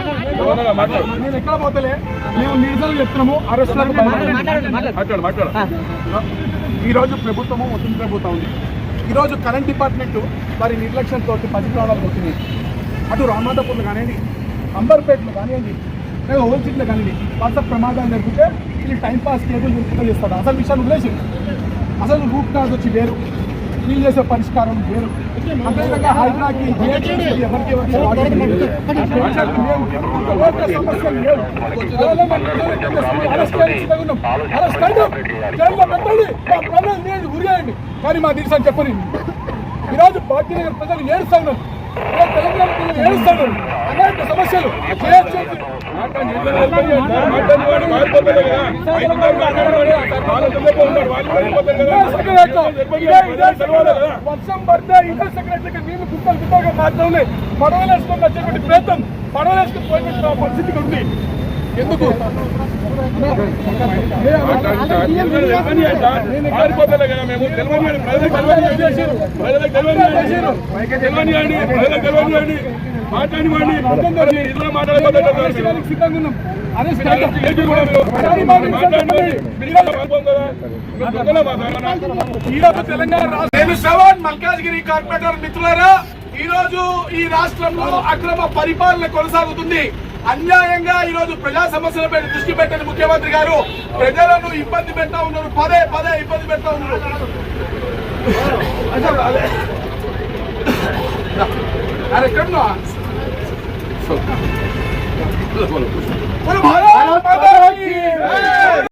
నేను ఎక్కడ పోతలే? మేము నిరసన చెప్తున్నాము అరెస్టులకు మాట్లాడు మాట్లాడు ఈ రోజు ప్రభుత్వము ప్రభుత్వం ఉంది. ఈ రోజు కరెంట్ డిపార్ట్మెంట్ వారి నిర్లక్ష్యంతో పది ప్రాణాలు పోతున్నాయి అటు రామాదపూర్లు కానివ్వండి అంబర్పేటలో కానివ్వండి లేదా హోల్సిట్లో కానివ్వండి వరుస ప్రమాదాలు జరిగితే వీళ్ళు టైం పాస్ కేబుల్ నిలుపుతో చేస్తారు. అసలు విషయాలు వదిలేసి అసలు రూట్ కాజ్ వచ్చి వేరు వీళ్ళు చేసే పరిష్కారం వేరు అదేవిధంగా ఎవరికి లేదు. అరెస్ట్. అరెస్ట్. జైల్లో పెట్టండి. మా ఉరివేయండి. కానీ మా దీక్ష చెప్పని ఈరోజు భాగ్యనగర్ ప్రజలు ఏడుస్తా ఉన్నారు తెలంగాణ ప్రజలు ఏడుస్తా ఉన్నారు అనేక సమస్యలు. వర్షం పడితే ఇంటర్ సెక్రటరీకి నీళ్ళు గుంతలు గుంతలుగా మాత్రమే పడవలేసుకొని వచ్చేటువంటి ప్రయత్నం పడవలేసుకుని పోయినటువంటి పరిస్థితి ఉంది. ఎందుకు? మారిపోతలే కదా మేము ప్రజలకు చేశారు ప్రజలకు తెలవని తెలవని ప్రజలకు తెలవని మాట్లాడివ్వండి ఇట్లా సిద్ధంగా ఉన్నాం ఈరోజు తెలంగాణ రాష్ట్ర శ్రవణ్ మల్కాజ్గిరి కార్పొరేటర్ మిత్రులారా ఈ రోజు ఈ రాష్ట్రంలో అక్రమ పరిపాలన కొనసాగుతుంది. అన్యాయంగా ఈ రోజు ప్రజా సమస్యలపై దృష్టి పెట్టిన ముఖ్యమంత్రి గారు ప్రజలను ఇబ్బంది పెడతా ఉన్నారు. పదే పదే ఇబ్బంది పెడతా ఉన్నారు. అరే ఎక్కడున్నా!